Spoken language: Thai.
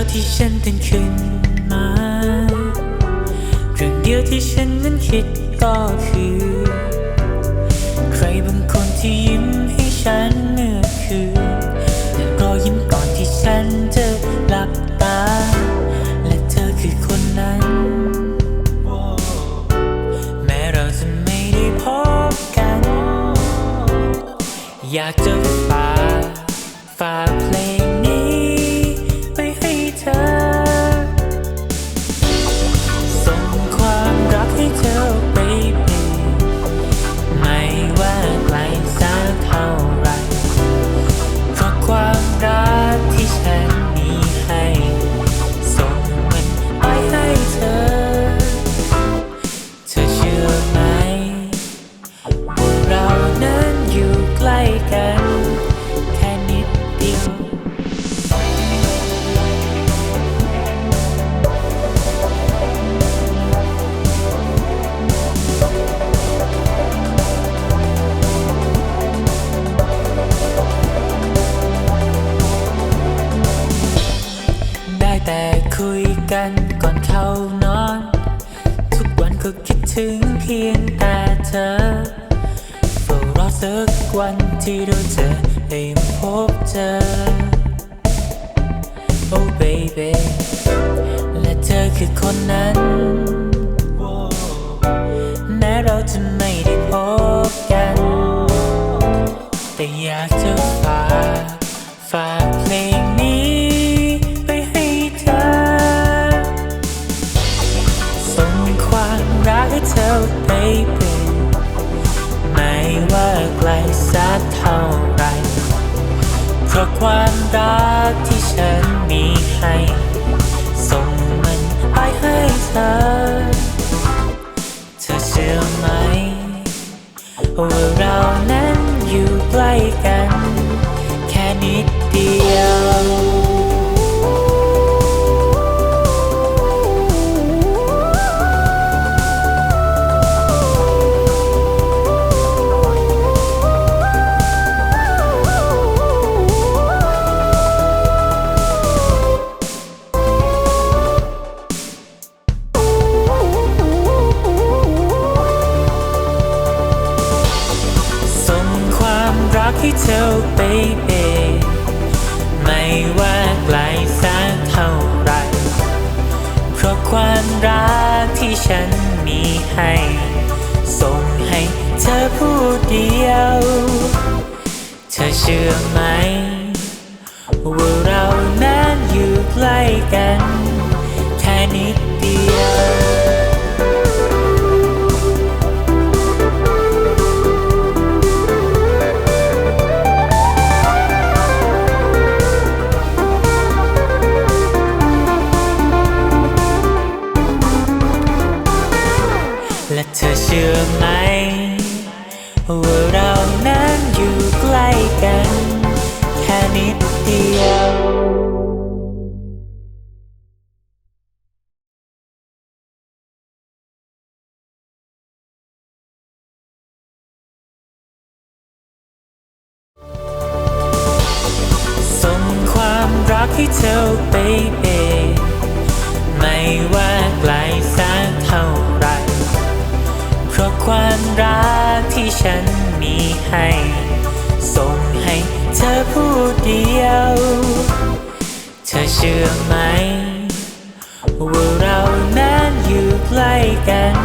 าที่ฉันตื่นขึ้นมาเรื่องเดียวที่ฉันนั้นคิดก็คือ ใครบางคนที่ยิ้มให้ฉันเมื่อคืนและรอยิ้มก่อนที่ฉันจะหลับตา และเธอคือคนนั้น แม้เราจะไม่ได้พบกัน อยากจะฝาก ถึงเพียงแต่เธอเฝ้ารอสักวันที่เราจะได้พบเจอ Oh baby และเธอคือคนนั้น แม้เราจะไม่ได้พบกัน แต่อยากจะ รักที่ฉันมีให้ ส่งมันไปให้เธอ เธอเชื่อไหม ว่าเรานั้นอยู่ใกล้กัน ความรักให้เธอ baby ไม่ว่าไกลสักเท่าไร เพราะความรักที่ฉันมีให้ ส่งให้เธอผู้เดียว เธอเชื่อไหม ว่าเรานั้นอยู่ใกล้กัน แค่นิด ไหม ว่าเรานั้นอยู่ใกล้กัน แค่นิดเดียวส่งความรักให้เธอ baby ที่ฉันมีให้ ส่งให้เธอผู้เดียว เธอเชื่อไหม ว่าเรานั้นอยู่ใกล้กัน